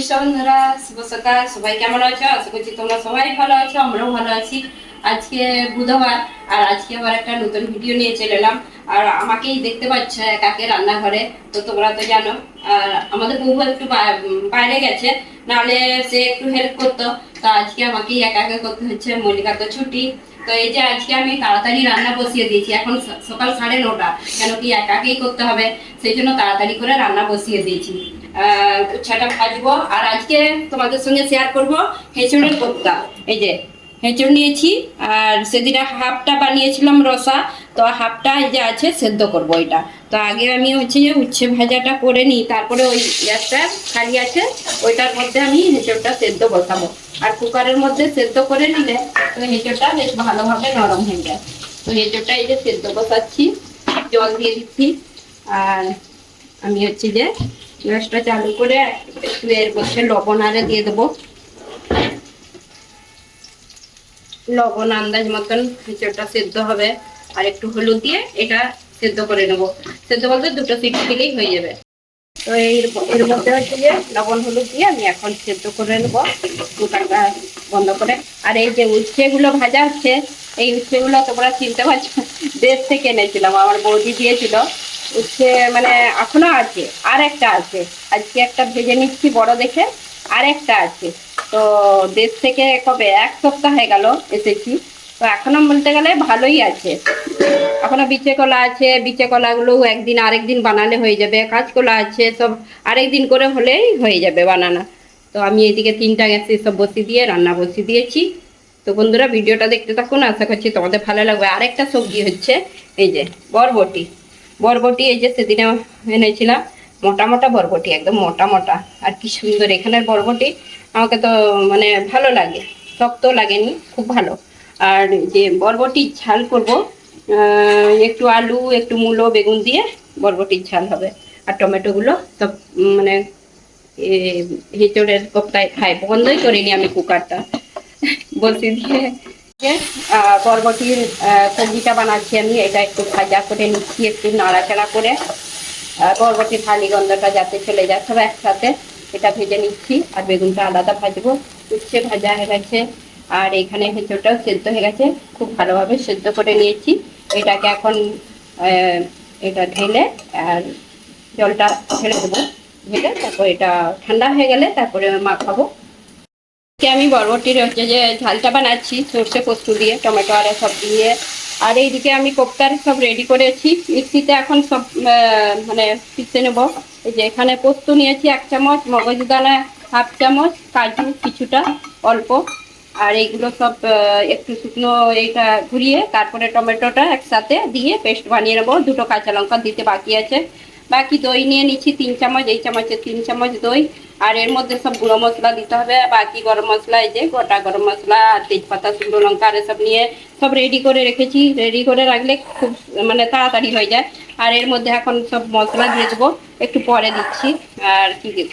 নমস্কার বন্ধুরা সবাই কেমন আছো? আশা করছি তোমরা সবাই ভালো আছো, আমরাও ভালো আছি। আজকে বুধবার, আর আজকে আবার একটা নতুন ভিডিও নিয়ে চলে এলাম। আর আমাকেই দেখতে পাচ্ছ একাকে রান্নাঘরে, তো তোমরা তো জানো। আর আমাদের বউ একটু বাইরে গেছে, নাহলে সে একটু হেল্প করতো। তো আজকে আমাকেই একা একা করতে হচ্ছে মল্লিকা তো ছুটি। তো এই যে আজকে আমি তাড়াতাড়ি রান্না বসিয়ে দিয়েছি, এখন সকাল সাড়ে নটা, কেন কি একাকেই করতে হবে, সেই জন্য তাড়াতাড়ি করে রান্না বসিয়ে দিয়েছি। উচ্ছেটা ভাজবো। আর আজকে তোমাদের সঙ্গে শেয়ার করব হেঁচড়ের কোপ্তা। এই যে, হেঁচড় নিয়েছি, আর সেদিন হাফটা বানিয়েছিলাম রসা। তো হাফটা এই যে আছে, সেদ্ধ করব এটা। তো আগে আমি হচ্ছে যে উচ্ছে ভাজাটা করে নিই, তারপরে ওই গ্যাসটা খালি আছে, ওইটার মধ্যে আমি হেঁচড়টা সেদ্ধ বসাবো। আর কুকারের মধ্যে সেদ্ধ করে নিলে তো হেঁচড়টা বেশ ভালোভাবে নরম হয়ে যায়। তো হেঁচড়টা এই যে সেদ্ধ বসাচ্ছি, জল দিয়ে দিচ্ছি। আর আমি হচ্ছে যে গ্যাসটা চালু করে একটু এর মধ্যে লবণ আরে দিয়ে দেবো। লবণ আন্দাজ মতন খিচুড়িটা সেদ্ধ হবে। আর একটু হলুদ দিয়ে এটা সেদ্ধ করে নেব। সেদ্ধ বলতে দুটো সিটি দিলেই হয়ে যাবে। তো এর এর মধ্যে হচ্ছে যে লবণ হলুদ দিয়ে আমি এখন সেদ্ধ করে নেব কুকারটা বন্ধ করে। আর এই যে উচ্ছেগুলো ভাজা হচ্ছে, এই উচ্ছেগুলো তোমরা চিনতে পারছ, দেশ থেকে এনেছিলাম। আমার বৌদি দিয়েছিল। উচ্ছে মানে এখনও আছে, আর একটা আছে। আজকে একটা ভেজে নিচ্ছি বড় দেখে, আর একটা আছে। তো দেশ থেকে কবে? এক সপ্তাহ হয়ে গেল এসেছি। তো এখনও বলতে গেলে ভালোই আছে। এখনও বিচে কলা আছে বিচে কলাগুলো একদিন আরেকদিন বানালে হয়ে যাবে, কাঁচকলা আছে, সব আরেকদিন করে হলেই হয়ে যাবে বানানো। তো আমি এদিকে তিনটা গ্যাসে সব বসিয়ে দিয়ে, রান্না বসিয়ে দিয়েছি। তো বন্ধুরা, ভিডিওটা দেখতে থাকুন, আশা করছি তোমাদের ভালো লাগবে। আরেকটা সবজি হচ্ছে, এই যে, বরবটি। বরবটি এই যে সেদিনে এনেছিলাম। মোটা মোটা বরবটি একদম মোটা মোটা। আর কি সুন্দর এখানের বরবটি আমাকে তো মানে ভালো লাগে শক্ত লাগেনি খুব ভালো। আর যে বরবটির ঝাল করব একটু আলু একটু মূলো বেগুন দিয়ে বরবটির ঝাল হবে। আর টমেটোগুলো উম, মানে হিঁচড়ের কোপ্তায় খাই বন্ধই করিনি আমি কুকারটা। বলছি দিয়ে যে, বরবটির সবজিটা বানাচ্ছি আমি। এটা একটু ভাজা করে নিচ্ছি একটু নাড়াচাড়া করে। বরবটির হালি গন্ধটা যাতে চলে যায় সব একসাথে এটা ভেজে নিচ্ছি। আর বেগুনটা আলাদা ভাজবো। উচ্ছে ভাজা হয়ে গেছে। আর এখানে হেঁচড়টাও সেদ্ধ হয়ে গেছে। খুব ভালোভাবে সেদ্ধ করে নিয়েছি। এটাকে এখন এটা ঢেলে আর জলটা ছেড়ে দেবো। ঢেলে তারপর এটা ঠান্ডা হয়ে গেলে তারপরে মাখাবো। আমি বরবটির হচ্ছে যে ঝালটা বানাচ্ছি, সর্ষে, পোস্ত দিয়ে, টমেটো আর সব দিয়ে। আর এইদিকে আমি কোপ্তার সব রেডি করেছি। মিক্সিতে এখন সব মানে পিষে নেব। এই যে এখানে পোস্ত নিয়েছি এক চামচ মগজদানা হাফ চামচ, কাজু কিছুটা অল্প। আর এইগুলো সব একটু শুকনো এইটা ঘুরিয়ে তারপরে টমেটোটা একসাথে দিয়ে পেস্ট বানিয়ে নেব। দুটো কাঁচা লঙ্কা দিতে বাকি আছে। বাকি দই নিয়ে নিচ্ছি তিন চামচ, এই চামচে তিন চামচ দই। আর এর মধ্যে সব গুঁড়ো মশলা দিতে হবে। বাকি গরম মশলা, এই যে গোটা গরম মশলা, আর তেজপাতা, শুকনো লঙ্কা এসব নিয়ে সব রেডি করে রেখেছি। রেডি করে রাখলে খুব মানে তাড়াতাড়ি হয়ে যায়। আর এর মধ্যে এখন সব মশলা দিয়ে দেবো। একটু পরে দিচ্ছি। আর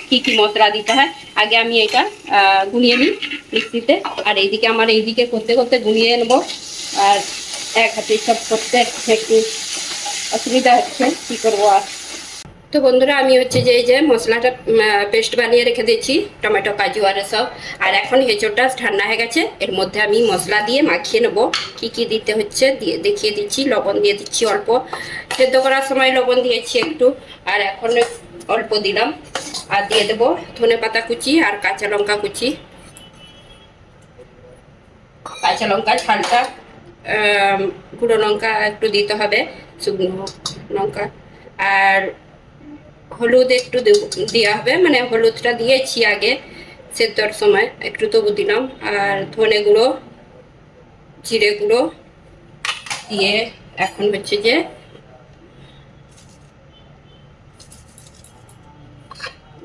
কি কি মশলা দিতে হয়? আগে আমি এটা গুনিয়ে নিই মিক্সিতে। আর এইদিকে আমার এইদিকে করতে করতে গুলিয়ে নেব। আর এক হাতে সব করতে একটু অসুবিধা হচ্ছে। কী করব আর? তো বন্ধুরা, আমি হচ্ছে যে, এই যে মশলাটা পেস্ট বানিয়ে রেখে দিয়েছি, টমেটো, কাজু আর সব আর এখন হেঁচড়টা ঠান্ডা হয়ে গেছে, এর মধ্যে আমি মশলা দিয়ে মাখিয়ে নেব। কি কি দিতে হচ্ছে, দিয়ে, দেখিয়ে দিচ্ছি, লবণ দিয়ে দিচ্ছি অল্প। সেদ্ধ করার সময় লবণ দিয়েছি একটু, আর এখন অল্প দিলাম। আর দিয়ে দেবো ধনে পাতা কুচি আর কাঁচা লঙ্কা কুচি। কাঁচা লঙ্কা, ঝালটা গুঁড়ো লঙ্কা একটু দিতে হবে, শুকনো লঙ্কা। আর হলুদ একটু দেওয়া হবে মানে হলুদটা দিয়েছি আগে সেদ্ধর সময়, একটু তবু দিলাম। আর ধনে গুঁড়ো, জিরে গুঁড়ো দিয়ে এখন হচ্ছে যে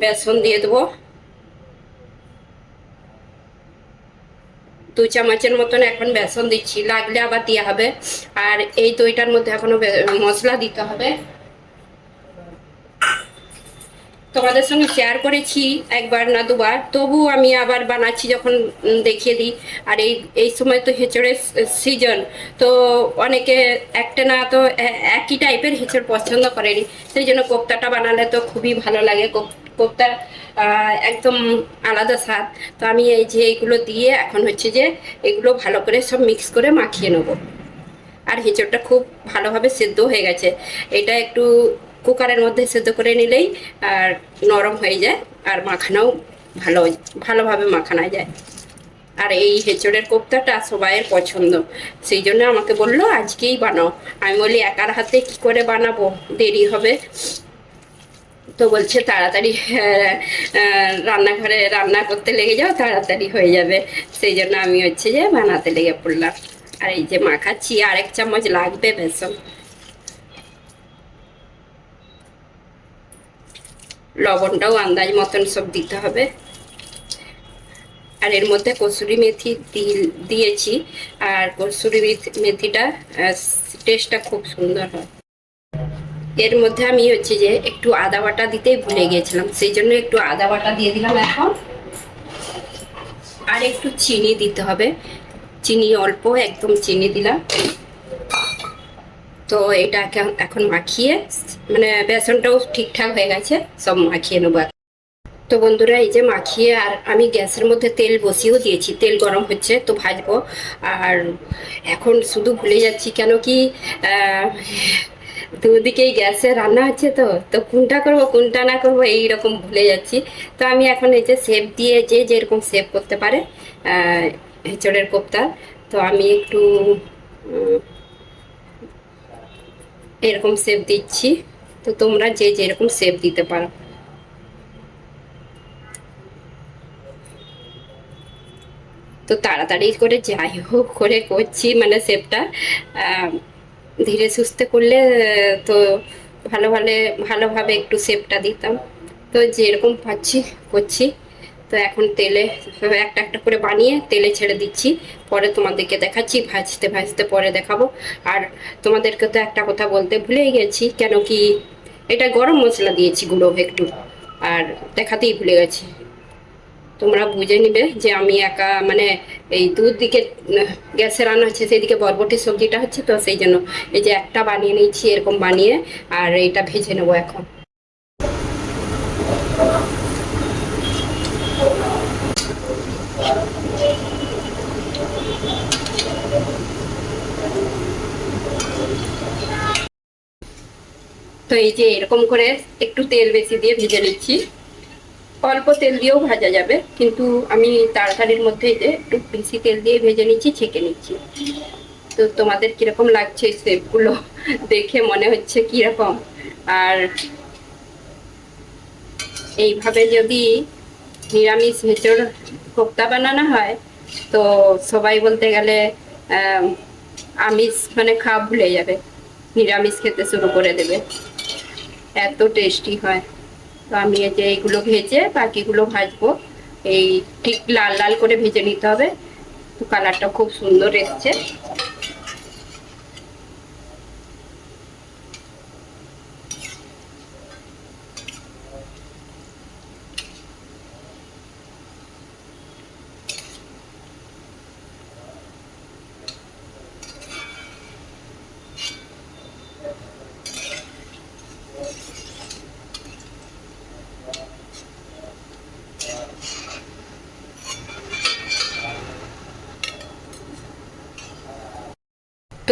বেসন দিয়ে দেবো। দু চামচের মতন এখন বেসন দিচ্ছি, লাগলে আবার দেওয়া হবে। আর এই দইটার মধ্যে এখনও মশলা দিতে হবে। তোমাদের সঙ্গে শেয়ার করেছি একবার না দুবার। তবু আমি আবার বানাচ্ছি যখন দেখিয়ে দিই। আর এই এই সময় তো হেঁচড়ের সিজন তো অনেকে একটা না তো একই টাইপের হেঁচড় পছন্দ করেনি। সেই জন্য কোপ্তাটা বানালে তো খুবই ভালো লাগে। কোপ- কোপ্তা একদম আলাদা স্বাদ। তো আমি এই যে এইগুলো দিয়ে এখন হচ্ছে যে এগুলো ভালো করে সব মিক্স করে মাখিয়ে নেব। আর হেঁচড়টা খুব ভালোভাবে সেদ্ধ হয়ে গেছে। এটা একটু কুকারের মধ্যে সেদ্ধ করে নিলেই, আর নরম হয়ে যায়, আর মাখানাও ভালো, ভালোভাবে মাখানো যায়। আর এই হেঁচড়ের কোপ্তাটা সবাইয়ের পছন্দ। সেই জন্য আমাকে বলল, আজকেই বানাও। আমি বলি, একার হাতে কি করে বানাবো? দেরি হবে। তো বলছে, তাড়াতাড়ি রান্নাঘরে রান্না করতে লেগে যাও, তাড়াতাড়ি হয়ে যাবে। সেই জন্য আমি হচ্ছে যে বানাতে লেগে পড়লাম। আর এই যে মাখাচ্ছি আর এক চামচ লাগবে বেসন। লবণটাও আন্দাজ মতন সব দিতে হবে। আর এর মধ্যে কসুরি মেথি দিয়েছি। আর কসুরি মেথিটা টেস্টটা খুব সুন্দর হয়। এর মধ্যে আমি হচ্ছে যে একটু আদা বাটা দিতেই ভুলে গিয়েছিলাম, সেই জন্য একটু আদা বাটা দিয়ে দিলাম এখন। আর একটু চিনি দিতে হবে। চিনি অল্প, একদম চিনি দিলাম। তো এটা এখন- মাখিয়ে মানে বেসনটাও ঠিকঠাক হয়ে গেছে সব মাখিয়ে নেব। তো বন্ধুরা এই যে মাখিয়ে আর আমি গ্যাসের মধ্যে তেল বসিয়েও দিয়েছি তেল গরম হচ্ছে তো ভাজবো আর এখন শুধু ভুলে যাচ্ছি কেন কি দুদিকেই গ্যাসে রান্না হচ্ছে তো তো কোনটা করব কোনটা না করব এই রকম ভুলে যাচ্ছি তো আমি এখন এই যে সেপ দিয়ে যে যেরকম সেপ করতে পারে আহ, এঁচড়ের কোপ্তা তো আমি একটু এরকম সেপ দিচ্ছি। তো তোমরা যে যেরকম সেপ দিতে পারো। তো তাড়াতাড়ি করে যাই হোক, করে করছি মানে সেপটা ধীরে সুস্থে করলে, তো ভালো ভালো, ভালোভাবে একটু সেপটা দিতাম। তো যেরকম পাচ্ছি, করছি। তো এখন তেলে একটা একটা করে বানিয়ে তেলে ছেড়ে দিচ্ছি। পরে তোমাদেরকে দেখাচ্ছি, ভাজতে ভাজতে পরে দেখাবো। আর তোমাদেরকে তো একটা কথা বলতে ভুলেই গেছি, কেন কি এটা গরম মশলা দিয়েছি গুঁড়ো একটু, আর দেখাতেই ভুলে গেছি। তোমরা বুঝে নিবে যে আমি একা মানে এই দুধ দিকে, গ্যাসে রান্না হচ্ছে, সেইদিকে বরবটির সবজিটা হচ্ছে, তো সেই জন্য এই যে একটা বানিয়ে নিচ্ছি এরকম বানিয়ে, আর এটা ভেজে নেব এখন। তো এই যে এরকম করে একটু তেল বেশি দিয়ে ভেজে নিচ্ছি। অল্প তেল দিয়েও ভাজা যাবে কিন্তু আমি তাড়াতাড়ির মধ্যে যে একটু বেশি তেল দিয়ে ভেজে নিচ্ছি ছেঁকে নিচ্ছি। তো তোমাদের কীরকম লাগছে এই শেপগুলো দেখে মনে হচ্ছে কীরকম? আর এইভাবে যদি নিরামিষ হেঁচড় কোপ্তা বানানো হয় তো সবাই বলতে গেলে আম, আমিষ মানে খাওয়া ভুলে যাবে। নিরামিষ খেতে শুরু করে দেবে। এত টেস্টি হয়। তো আমি এই যে এইগুলো ভেজে বাকিগুলো ভাজবো। এই ঠিক লাল লাল করে ভেজে নিতে হবে। তো কালারটা খুব সুন্দর এসছে।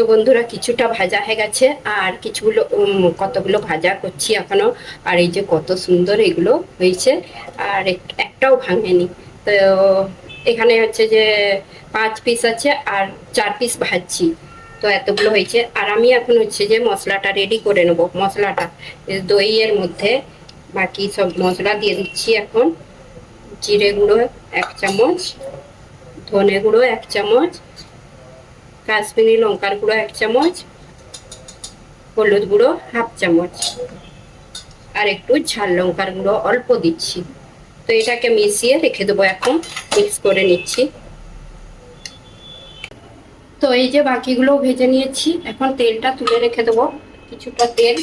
তো বন্ধুরা কিছুটা ভাজা হয়ে গেছে, আর কিছুগুলো কতগুলো ভাজা করছি এখনও, আর এই যে কত সুন্দর এগুলো হয়েছে, আর এক- একটাও ভাঙেনি। তো এখানে হচ্ছে যে পাঁচ পিস আছে, আর চার পিস ভাজছি। তো এতগুলো হয়েছে, আর আমি এখন হচ্ছে যে মশলাটা রেডি করে নেব, মশলাটা দইয়ের মধ্যে। বাকি সব মশলা দিয়ে দিচ্ছি এখন, জিরে গুঁড়ো এক চামচ, ধনে গুঁড়ো এক চামচ কাশ্মীরি লঙ্কার গুঁড়ো এক চামচ, হলুদ গুঁড়ো হাফ চামচ, আর একটু ঝাল লঙ্কার গুঁড়ো অল্প দিচ্ছি। তো এটাকে মিশিয়ে রেখে দেবো এখন, মিক্স করে নিচ্ছি। তো এই যে বাকিগুলো ভেজে নিয়েছি, এখন তেলটা তুলে রেখে দেবো কিছুটা তেল।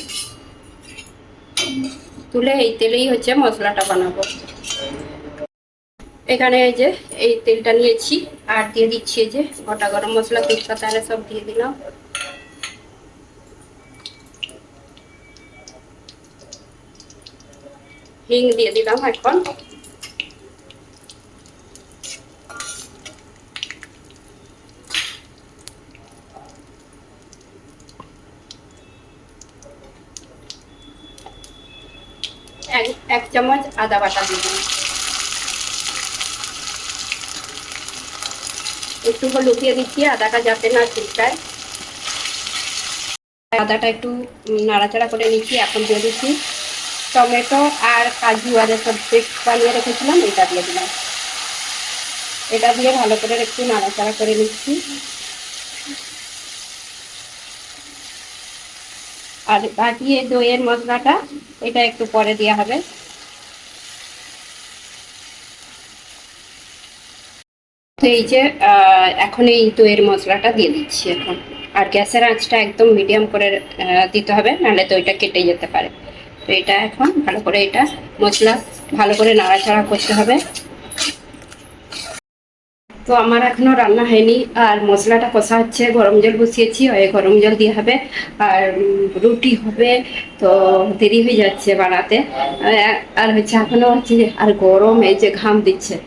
তুলে এই তেলেই হচ্ছে মশলাটা বানাবো। এখানে এই যে, এই তেলটা নিয়েছি, আর দিয়ে দিচ্ছি এই যে গোটা গরম মশলা, তেজপাতা সব দিয়ে দিলাম। হিং দিয়ে দিলাম এখন। এক চামচ আদা বাটা দিয়ে দিলাম। একটু দিয়ে দিচ্ছি, আদাটা যাতে না ছিটকায়। আদাটা একটু নাড়াচাড়া করে নিচ্ছি, এখন দিয়ে দিচ্ছি টমেটো আর কাজু আর সব পেস্ট বানিয়ে রেখেছিলাম, এটা দিয়ে দিলাম। এটা দিয়ে ভালো করে একটু নাড়াচাড়া করে নিচ্ছি। আর বাকি দইয়ের মশলাটা, এটা একটু পরে দেওয়া হবে। এই যে এখন এই দইয়ের মশলাটা দিয়ে দিচ্ছি এখন। আর গ্যাসের আঁচটা একদম মিডিয়াম করে দিতে হবে, নাহলে দইটা কেটে যেতে পারে। তো এটা এখন ভালো করে এটা মশলা ভালো করে নাড়াচাড়া করতে হবে। তো আমার এখনও রান্না হয়নি, আর মশলাটা কষা হচ্ছে, গরম জল বসিয়েছি, ওই গরম জল দিয়ে হবে। আর রুটি হবে, তো দেরি হয়ে যাচ্ছে বানাতে। আর- হচ্ছে এখনও হচ্ছে আর গরম এই যে ঘাম দিচ্ছে।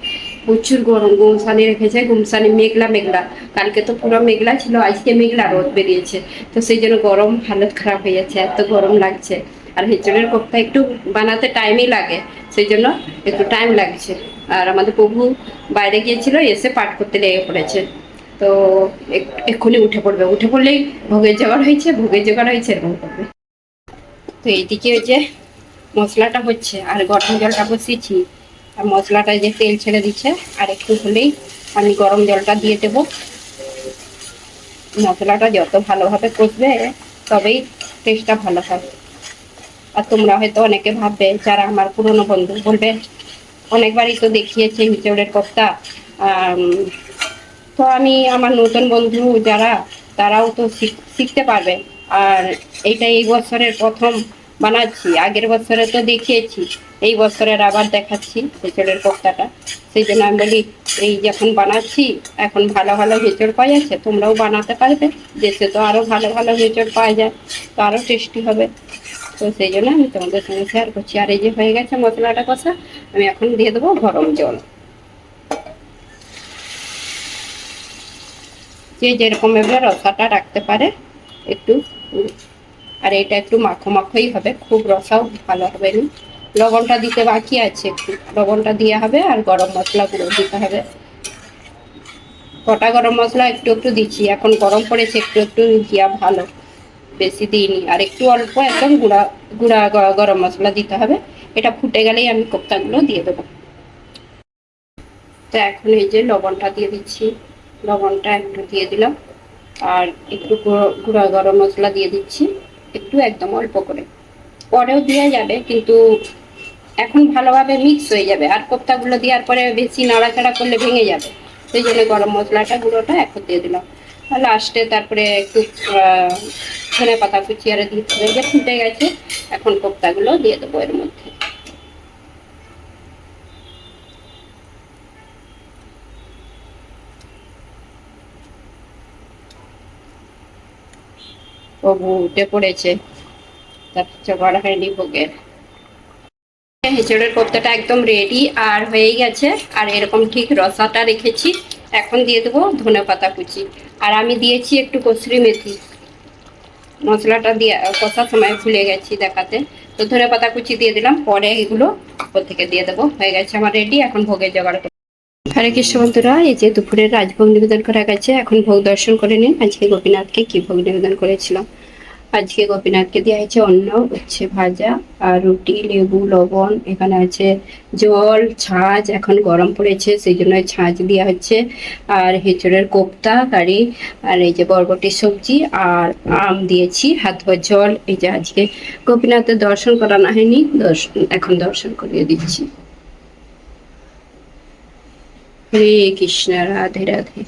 প্রচুর গরম, গুমসানি রেখেছে গুমসানি মেঘলা মেঘলা। কালকে তো পুরো মেঘলা ছিল, আজকে মেঘলা রোদ বেরিয়েছে। তো সেই জন্য গরম, হালত খারাপ হয়ে যাচ্ছে, এত গরম লাগছে। আর হেঁচড়ের কোপ্তা একটু বানাতে টাইমই লাগে, সেই জন্য একটু টাইম লাগছে। আর আমাদের প্রভু বাইরে গিয়েছিল, এসে পাঠ করতে লেগে পড়েছে। তো এক- এক্ষুনি উঠে পড়বে। উঠে পড়লেই ভোগের জোগাড় হয়েছে, ভোগের জোগাড় হয়েছে, এরকম করবে। তো এইদিকে ওই যে মশলাটা হচ্ছে, আর গরম জলটা বসিয়েছি। আর মশলাটা যে তেল ছেড়ে দিচ্ছে আর একটু হলেই আমি গরম জলটা দিয়ে দেব। মশলাটা যত ভালোভাবে কষবে তবেই টেস্টটা ভালো হয়। আর তোমরা হয়তো অনেকে ভাববে যারা আমার পুরনো বন্ধু বলবে অনেকবারই তো দেখিয়েছে হিচড়ের আম, তো আমি আমার নতুন বন্ধু যারা তারাও তো শিখ- শিখতে পারবে। আর এইটা এই বছরের প্রথম বানাচ্ছি, আগের বছরে তো দেখিয়েছি, এই বছরের আবার দেখাচ্ছি হেঁচড়ের কোপ্তাটা। সেই জন্য আমি বলি, এই যখন বানাচ্ছি, এখন ভালো ভালো হেঁচড় পাওয়া যাচ্ছে তোমরাও বানাতে পারবে, দেশে তো আরও ভালো ভালো হেঁচড় পাওয়া যায়, তো আরও টেস্টি হবে। তো সেই জন্য আমি তোমাদের সঙ্গে শেয়ার করছি। আর এই যে হয়ে গেছে মশলাটা কষা, আমি এখন দিয়ে দেবো গরম জল। যে যেরকম এবার রসাটা রাখতে পারে, একটু আর এটা একটু মাখো মাখোই হবে, খুব রসাও ভালো হবে না। লবণটা দিতে বাকি আছে একটু। লবণটা দেওয়া হবে আর গরম মশলা গুঁড়ো দিতে হবে। কটা গরম মশলা একটু একটু দিচ্ছি, এখন গরম পড়েছে, একটু একটু দেওয়া ভালো। বেশি দিইনি। আর একটু অল্প একদম গুঁড়া গুঁড়া গরম মশলা দিতে হবে। এটা ফুটে গেলেই আমি কোপ্তাগুলো দিয়ে দেবো। তো এখন এই যে লবণটা দিয়ে দিচ্ছি। লবণটা একটু দিয়ে দিলাম। আর একটু গুঁড়ো- গুঁড়া গরম মশলা দিয়ে দিচ্ছি। একটু একদম অল্প করে। পরেও দেওয়া যাবে, কিন্তু এখন ভালোভাবে মিক্স হয়ে যাবে। আর কোপ্তাগুলো দেওয়ার পরে বেশি নাড়াচাড়া করলে ভেঙে যাবে। সেই জন্য গরম মশলাটা, গুঁড়োটা এখন দিয়ে দিলাম লাস্টে তারপরে একটু ধনে পাতা কুচি আর দিতে হবে। যে ফুটে গেছে, এখন কোপ্তাগুলো দিয়ে দেবো এর মধ্যে। প্রভু উঠে পড়েছে। তার জোগাড় হয়নি ভোগের হেঁচড়ের কোপ্তাটা একদম রেডি আর হয়েই গেছে। আর এরকম ঠিক রসাটা রেখেছি। এখন দিয়ে দেবো ধনে পাতা কুচি। আর আমি দিয়েছি একটু কসুরি মেথি। মশলাটা দিয়ে, কষার সময় ভুলে গেছি দেখাতে। তো ধনে পাতা কুচি দিয়ে দিলাম। পরে এগুলো উপর থেকে দিয়ে দেবো। হয়ে গেছে আমার রেডি এখন ভোগের জোগাড় করব। হরে কৃষ্ণ বন্ধুরা, এই যে দুপুরে রাজভোগ নিবেদন করা গেছে, এখন ভোগ দর্শন করে নিন। আজকে গোপীনাথকে কি ভোগ নিবেদন করেছিলাম আজকে গোপীনাথকে দেওয়া হয়েছে অন্ন উচ্ছে ভাজা, আর রুটি, লেবু, লবণ, এখানে আছে জল, ছাঁচ, এখন গরম পড়েছে, সেই জন্য ছাঁচ দেওয়া হচ্ছে। আর হেঁচড়ের কোপ্তা, কারি, আর এই যে বরবটির সবজি, আর আম দিয়েছি, হাত ভর জল। এই যে আজকে গোপীনাথের দর্শন করানো হয়নি দর্শন এখন দর্শন করিয়ে দিচ্ছি। হরে কৃষ্ণ, রাধে রাধে।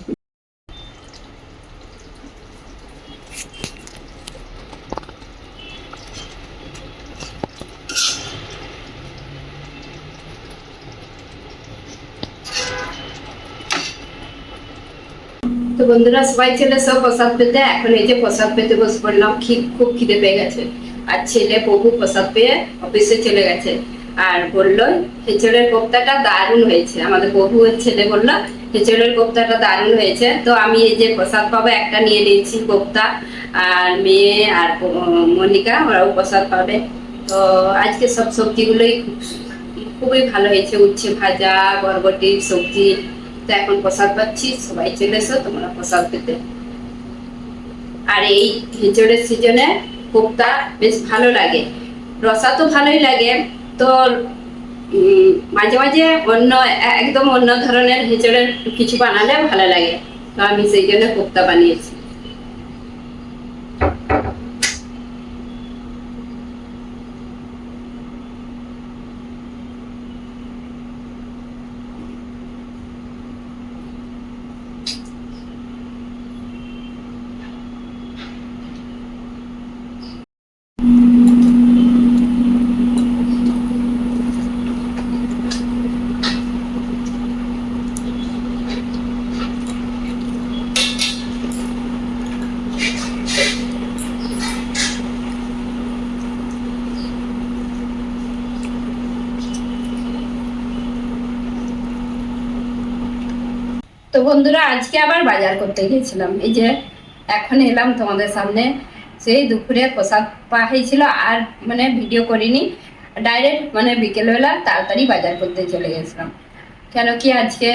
তো বন্ধুরা, সবাই ছেলে সব প্রসাদ পেতে, এখন এই যে প্রসাদ পেতে বসে পড়লাম খুব খিদে পেয়ে গেছে। আর ছেলে প্রভু প্রসাদ পেয়ে অফিসে চলে গেছে। আর বলল হেঁচড়ের কোপ্তাটা দারুণ হয়েছে। আমাদের বহু ছেলে বলল হেঁচড়ের কোপ্তাটা দারুণ হয়েছে। তো আমি এই যে প্রসাদ পাবো, একটা নিয়ে নিয়েছি কোপ্তা। আর মেয়ে আর মনিকা, ওরাও প্রসাদ পাবে। তো আজকে সব সবজিগুলোই খুবই ভালো হয়েছে। উচ্ছে ভাজা বরবটি সবজি, তো এখন প্রসাদ পাচ্ছি। সবাই চলে এসো, তোমরা প্রসাদ পেতে। আর এই হিঁচড়ের সিজনে কোপ্তা বেশ ভালো লাগে। রসা তো ভালোই লাগে। তো মাঝে মাঝে অন্য একদম অন্য ধরনের হিঁচড়ের কিছু বানালে ভালো লাগে। তো আমি সেই জন্য কোপ্তা বানিয়েছি। তো বন্ধুরা, আজকে আবার বাজার করতে গিয়েছিলাম। এই যে এখন এলাম তোমাদের সামনে। সেই দুপুরে প্রসাদ পাওয়া হয়েছিল, আর মানে ভিডিও করিনি। ডাইরেক্ট মানে বিকেলবেলা তাড়াতাড়ি বাজার করতে চলে গেছিলাম। কেন কি আজকে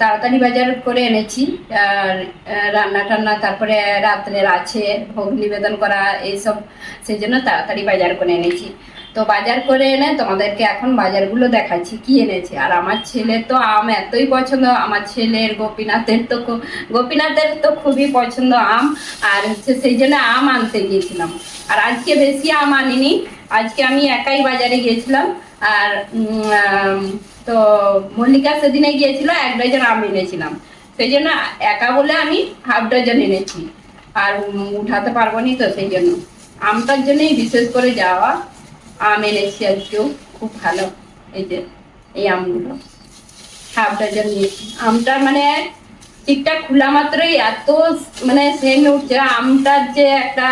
তাড়াতাড়ি বাজার করে এনেছি। আর রান্না টান্না তারপরে রাত্রের আছে, ভোগ নিবেদন করা, এইসব, সেই জন্য তাড়াতাড়ি বাজার করে এনেছি। তো বাজার করে এনে তোমাদেরকে এখন বাজারগুলো দেখাচ্ছি, কি এনেছে। আর আমার ছেলে তো আম এতই পছন্দ, আমার ছেলের গোপীনাথের তো গোপীনাথের তো খুবই পছন্দ আম। আর হচ্ছে সেই জন্য আম আনতে গিয়েছিলাম। আর আজকে বেশি আম আনিনি, আজকে আমি একাই বাজারে গিয়েছিলাম। আর তো মল্লিকা সেদিনে গিয়েছিল, এক ডজন আম এনেছিলাম। সেই জন্য একা বলে আমি হাফ ডজন এনেছি। আর উঠাতে পারব নি তো সেই জন্য। আমটার জন্যই বিশেষ করে যাওয়া। আম এনেছি আজকেও, খুব ভালো। এই যে, এই আমগুলো। হাফ ডজন নিয়েছি। আমটা মানে ঠিকঠাক খোলা মাত্রই এত মানে সেন্ট উঠছে। আমটার যে একটা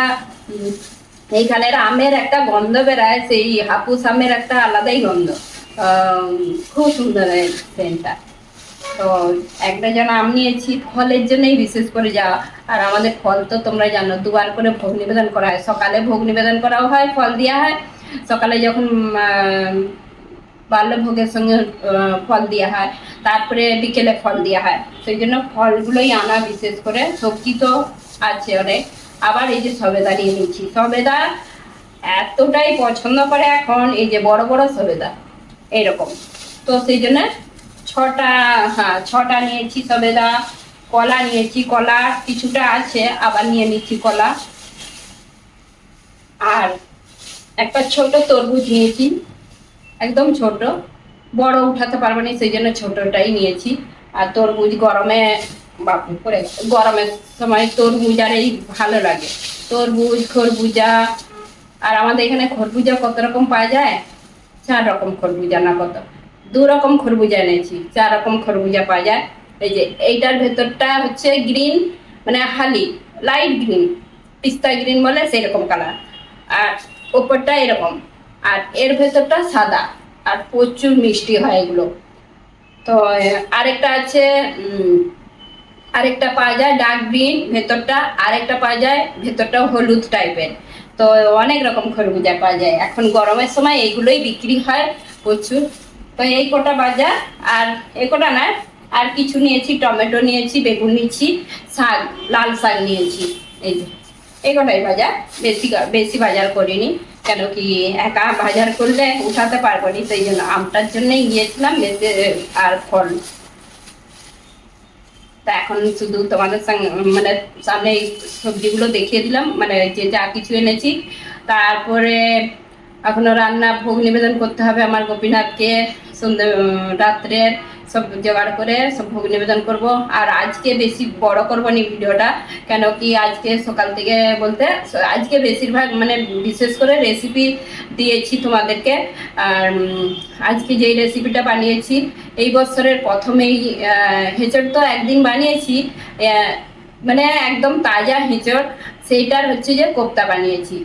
এইখানের আমের একটা গন্ধ বেড়ায় সেই হাপুস আমের একটা আলাদাই গন্ধ। খুব সুন্দর সেন্টটা তো একটা যেন আম নিয়েছি, ফলের জন্যই বিশেষ করে যাওয়া আর আমাদের ফল তো তোমরা জানো, দুবার করে ভোগ নিবেদন করা হয়। সকালে ভোগ নিবেদন করাও হয়, ফল দেওয়া হয়। সকালে যখন বাল্যভোগের সঙ্গে ফল দেওয়া হয়, তারপরে বিকেলে ফল দেওয়া হয়। সেই জন্য ফলগুলোই আনা বিশেষ করে, সবজি তো আছে অনেক। আবার এই যে সবেদা নিয়ে নিচ্ছি। সবেদা এতটাই পছন্দ করে এখন, এই যে বড় বড় সবেদা এইরকম তো সেই জন্য ছটা হ্যাঁ ছটা নিয়েছি সবেদা, কলা নিয়েছি, কলা কিছুটা আছে, আবার নিয়ে নিচ্ছি কলা। আর একটা ছোট তরমুজ নিয়েছি, একদম ছোট। বড় উঠাতে পারব না, সেই জন্য ছোটটাই নিয়েছি। আর তরমুজ গরমে গেছে। গরমের সময় তরমুজ আর এই ভালো লাগে। তরমুজ, খরবুজা, আর আমাদের এখানে খরবুজা কত রকম পাওয়া যায়? চার রকম খরবুজা না কত? দু রকম খরবুজা এনেছি, চার রকম খরবুজা পাওয়া যায়। এই যে, এইটার ভেতরটা হচ্ছে গ্রিন মানে হালি, লাইট গ্রিন পিস্তা গ্রিন বলে সেই রকম কালার আর ওপরটা এরকম, আর এর ভেতরটা সাদা, আর প্রচুর মিষ্টি হয় এগুলো। তো, আরেকটা আছে আরেকটা পাওয়া যায় ডার্ক গ্রিন ভেতরটা আরেকটা পাওয়া যায়, ভেতরটা হলুদ টাইপের তো, অনেক রকম খরবুজা পাওয়া যায়। এখন গরমের সময় এইগুলোই বিক্রি হয় প্রচুর। তো, এই কটা বাজার আর এই কটা না, আর কিছু নিয়েছি, টমেটো নিয়েছি, বেগুন নিয়েছি, শাক, লাল শাক নিয়েছি, এই যে। কটাই বাজার, বেশি বেশি বাজার করিনি। কেন কি একা বাজার করলে উঠাতে পারব নি, সেই জন্য আমটার জন্যই গিয়েছিলাম আর ফল। তা এখন শুধু তোমাদের সঙ্গে মানে সামনে এই সবজিগুলো দেখিয়ে দিলাম মানে যে যা কিছু এনেছি। তারপরে এখনও রান্না ভোগ নিবেদন করতে হবে আমার গোপীনাথকে। সন্ধ্যে রাত্রের সব জোগাড় করে সব ভোগ নিবেদন করব। আর আজকে বেশি বড় করব নি ভিডিওটা, কেন কি আজকে সকাল থেকে বলতে আজকে বেশিরভাগ মানে বিশেষ করে রেসিপি দিয়েছি তোমাদেরকে। আর আজকে যেই রেসিপিটা বানিয়েছি, এই বছরের প্রথমেই হেঁচড় তো একদিন বানিয়েছি মানে একদম তাজা হেঁচড়, সেইটার হচ্ছে যে কোপ্তা বানিয়েছি।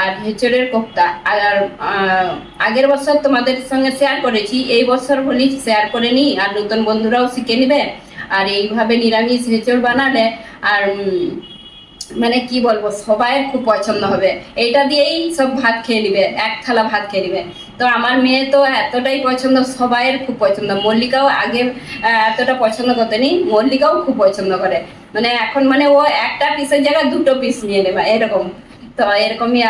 আর হেঁচড়ের কোপ্তা। আর আগের বছর তোমাদের সঙ্গে শেয়ার করেছি, এই বছর বলি শেয়ার করে নিই আর নতুন বন্ধুরাও শিখে নেবে। আর এইভাবে নিরামিষ হেঁচড় বানালে, আর মানে কি বলব, সবাই খুব পছন্দ হবে। এইটা দিয়েই সব ভাত খেয়ে নিবে, এক থালা ভাত খেয়ে নিবে। তো আমার মেয়ে তো এতটাই পছন্দ, সবাইয়ের খুব পছন্দ। মল্লিকাও আগে এতটা পছন্দ করতেনি মল্লিকাও খুব পছন্দ করে। মানে এখন মানে ও একটা পিসের জায়গায় দুটো পিস নিয়ে নেবে, এরকম। তো এরকমই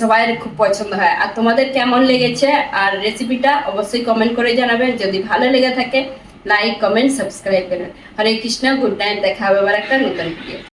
সবাইয়ের সবাই খুব পছন্দ হয়। আর তোমাদের কেমন লেগেছে? আর রেসিপিটা অবশ্যই কমেন্ট করে জানাবেন। যদি ভালো লেগে থাকে লাইক কমেন্ট সাবস্ক্রাইব করবেন। হরে কৃষ্ণ গুড নাইট দেখা হবে আবার একটা নতুন ভিডিও